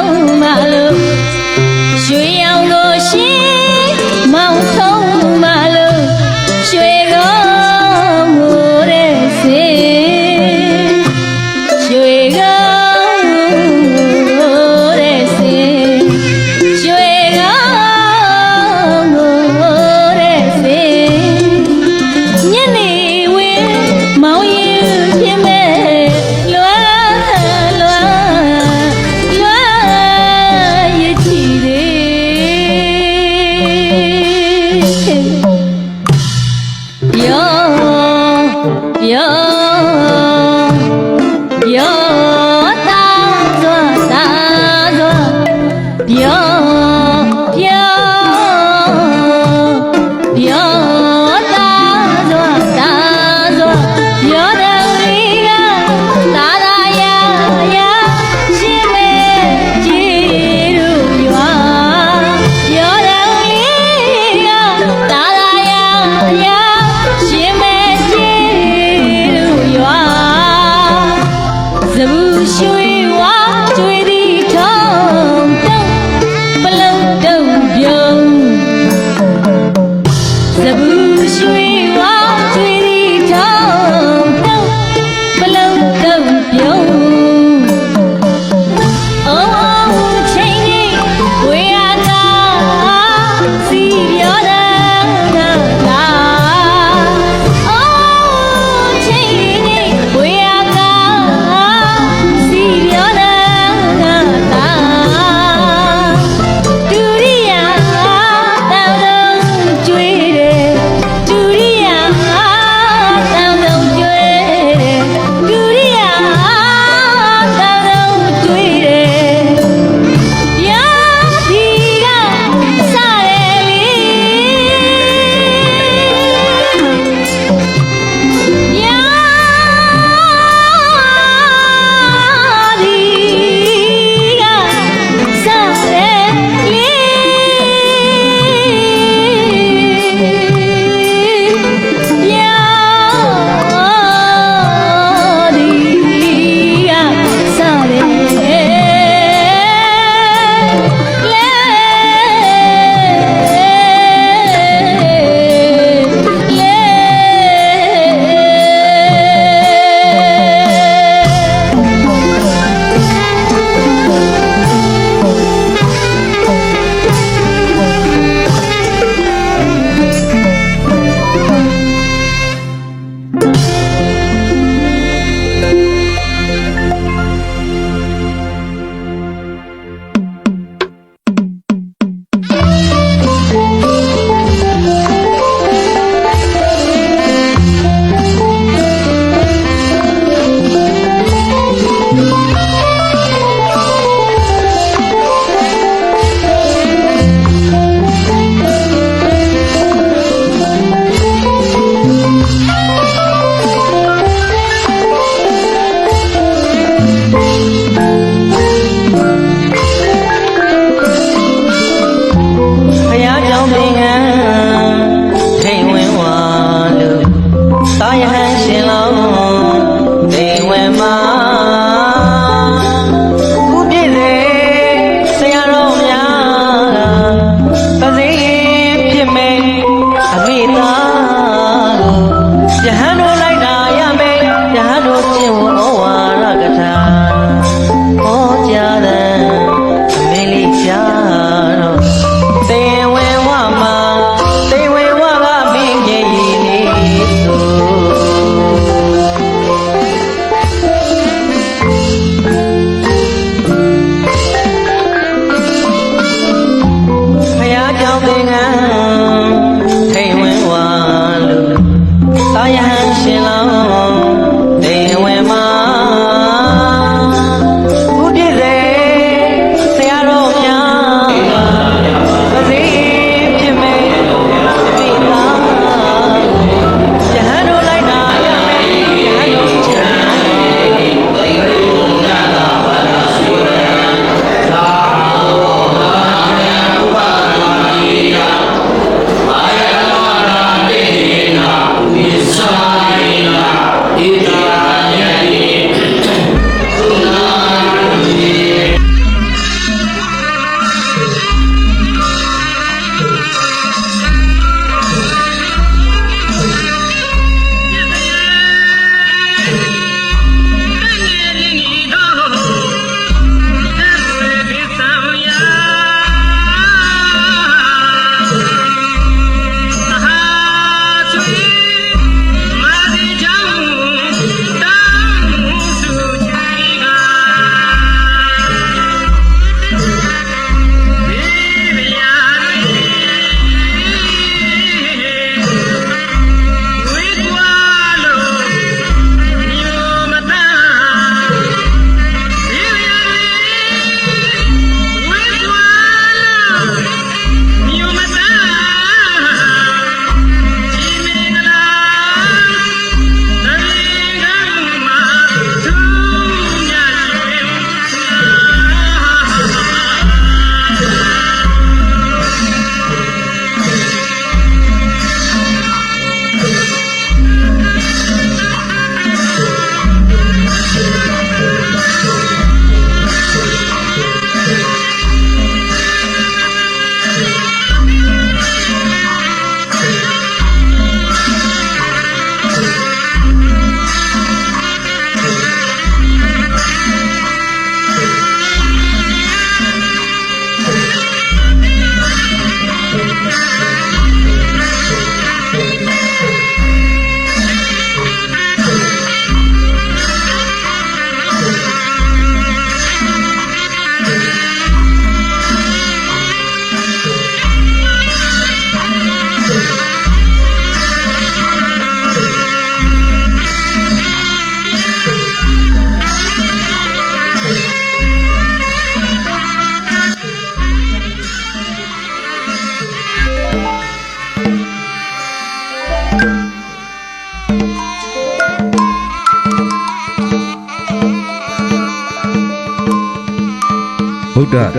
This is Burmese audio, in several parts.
င်း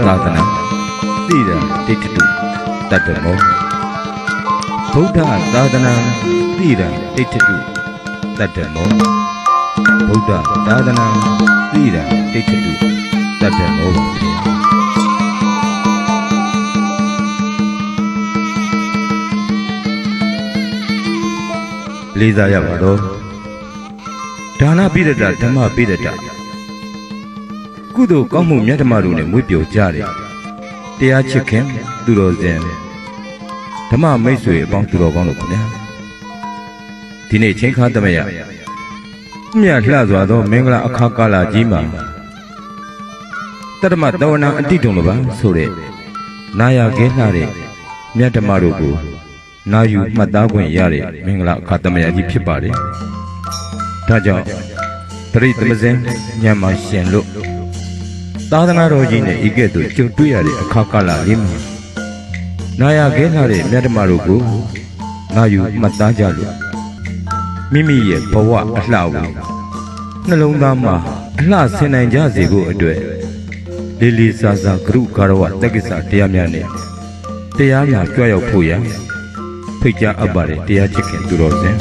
သာသနာသိရတိဋ္ဌတုတတ္တမောဗုဒ္ဓသာသနာသိရတိဋ္ဌတုတတ္တမောဗုဒ္ဓသာသနာသိရတိဋ္ဌတုတတ္တမောလေးစားရပါတော့ဒါနပိရတဓမ္မပိရတ ကုသိုလ်ကောင်းမှုမြတ်ဓမ္မတို့နဲ့မွေးပျော်ကြတယ်တရားချစ်ခင်သူတော်စင်ဓမ္မမိတ်ဆွေအပေါင်းသူတော်ကောင်းတို့ခင်ဗျာဒီနေ့ချင်းခါသမယမြတ်လှစွာသောမင်္ဂလာအခါကာလကြီးမှာတတ္တမတဝနာအတိတုံလိုပါဆိုတဲ့နာယခဲလှတဲ့မြတ်ဓမ္မတို့ကိုနာယူမှတ်သားခွင့်ရတဲ့မင်္ဂလာအခါသမယကြီးဖြစ်ပါတယ်။ဒါကြောင့်ပရိသမဇင်ညံမှာရှင်လို့ သာသနာတော်ကြီးနဲ့ဤကဲ့သို့ကြုံတွေ့ရတဲ့အခါကာလလေးမှာနာယခဲလာတဲ့မြတ်ဓမ္မတို့ကိုနာယူမှတ်သားကြလို့မိမိရဲ့ဘဝအလှကိုနှလုံးသားမှာအလှဆင်နိုင်ကြစေဖို့အတွက်လေးလေးစားစားဂရုကာရဝတက္ကစ္စတရားများနဲ့တရားများကြွရောက်ဖို့ရန်ဖိတ်ကြားအပ်ပါတယ်တရားချစ်ခင်သူတော်စင်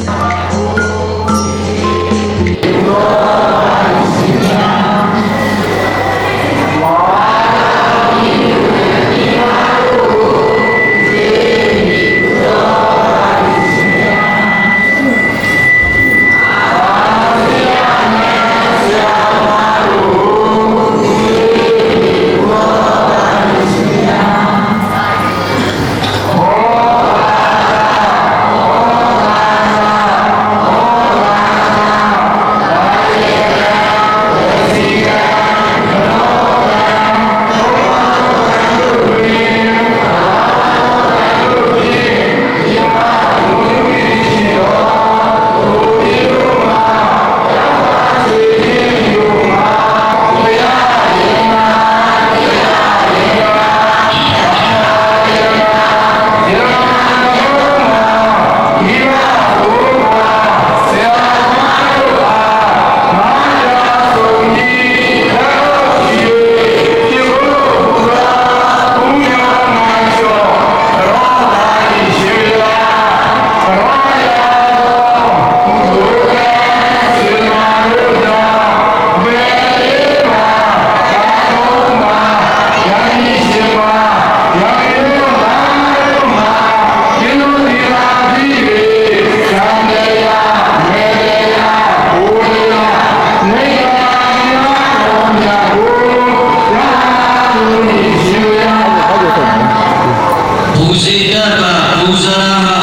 တ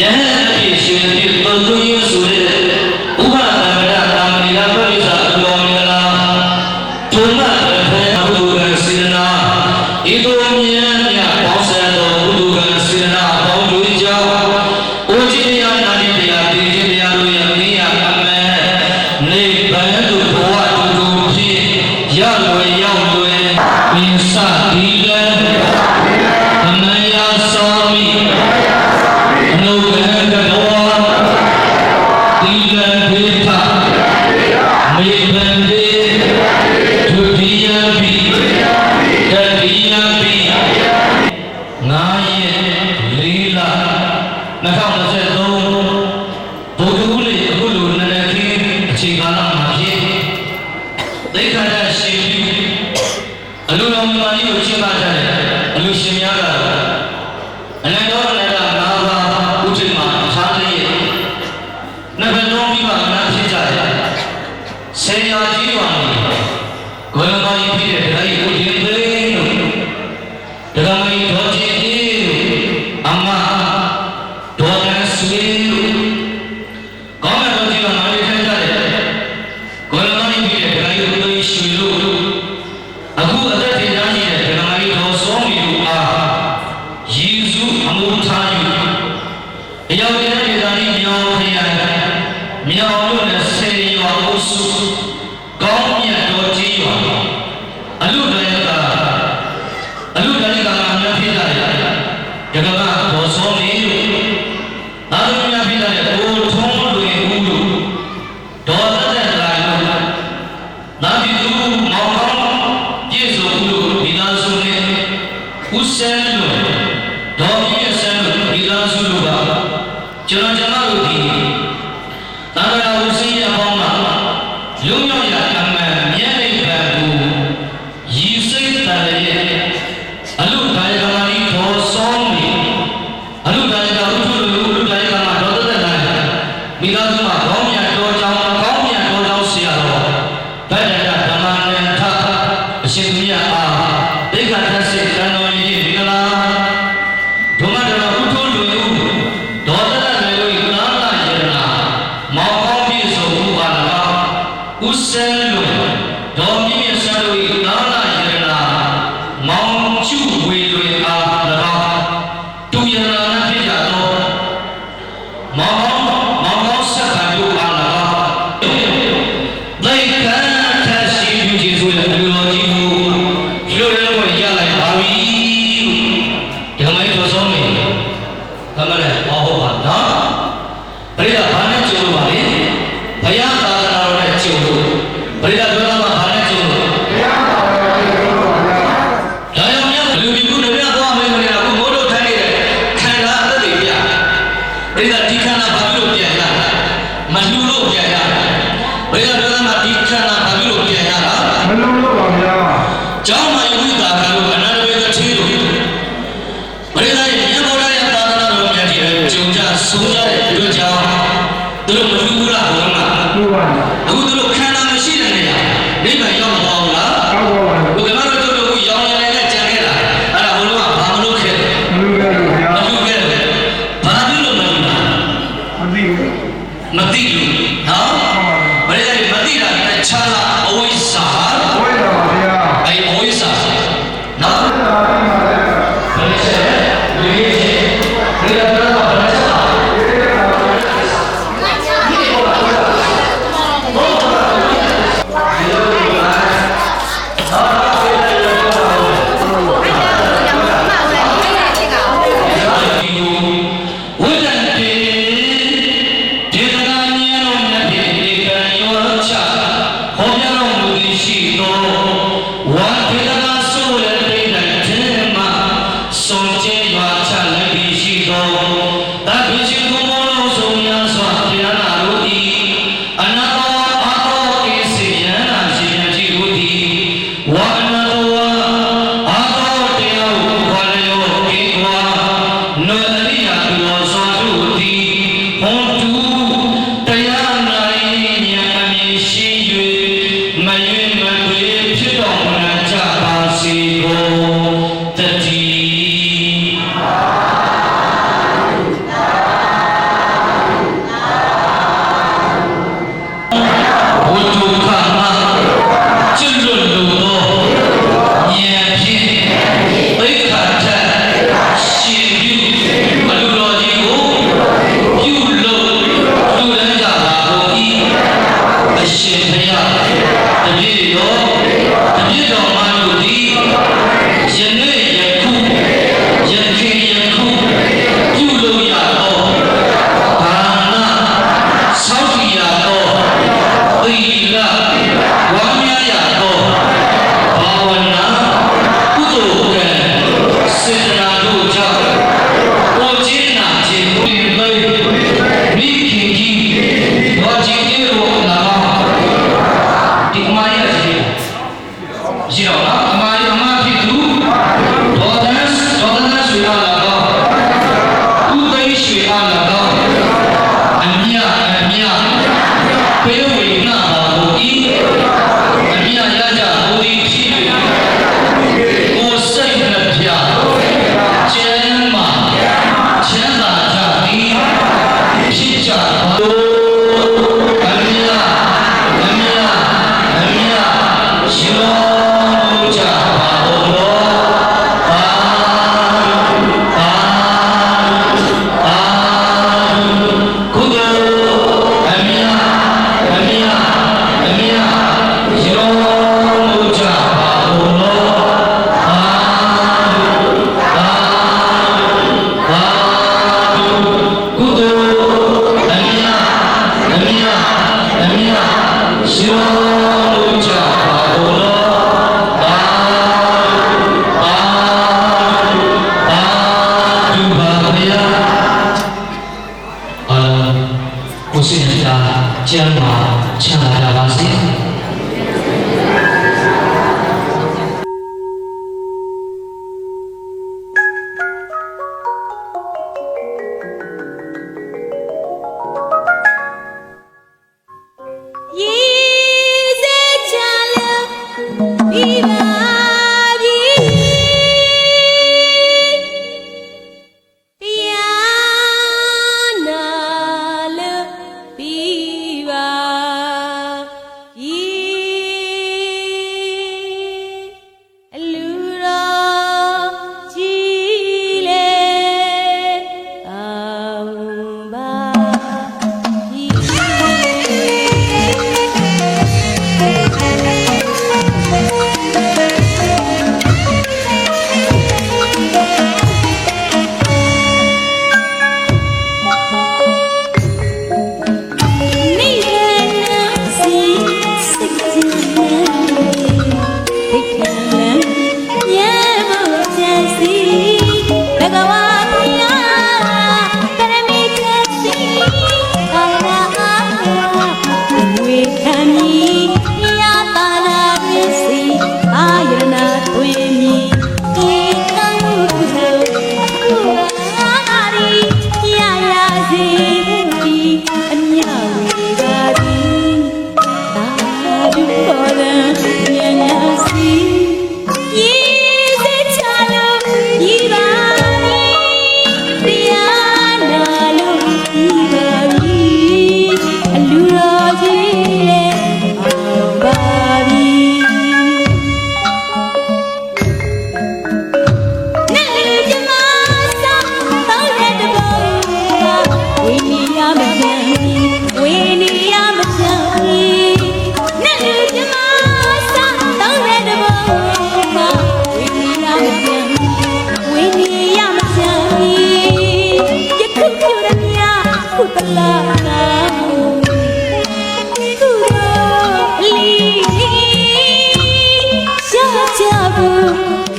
ယဟန်အ ဆရာကြီးပါဘုရားကြီးဖြစ်တဲ့တရား cego. Jamaica. မသိဘူးနော်ဘယ်လိုလဲမသိတာတခြားလား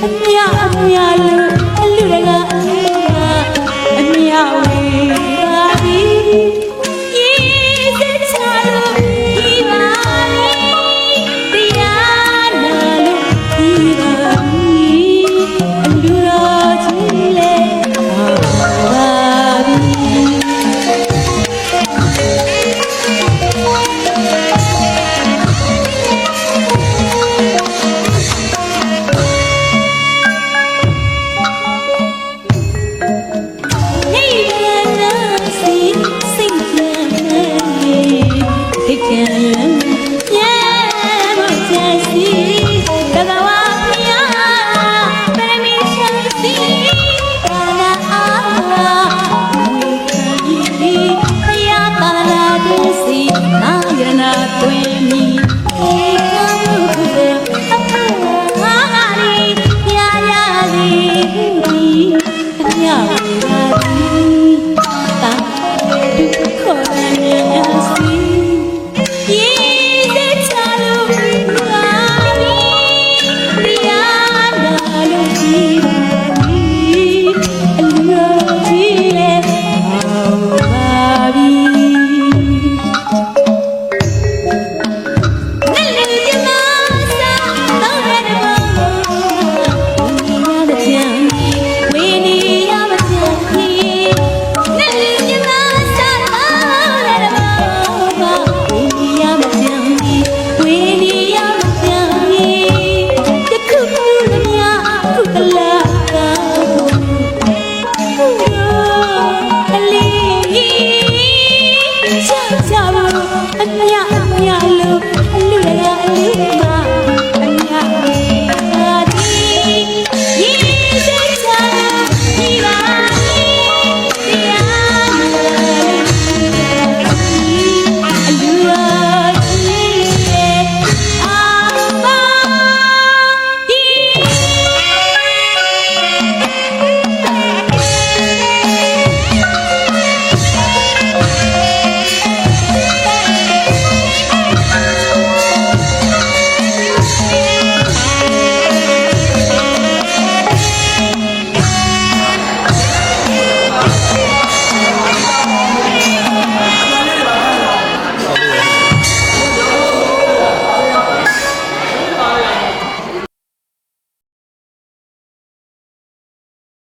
အမြအမြလို့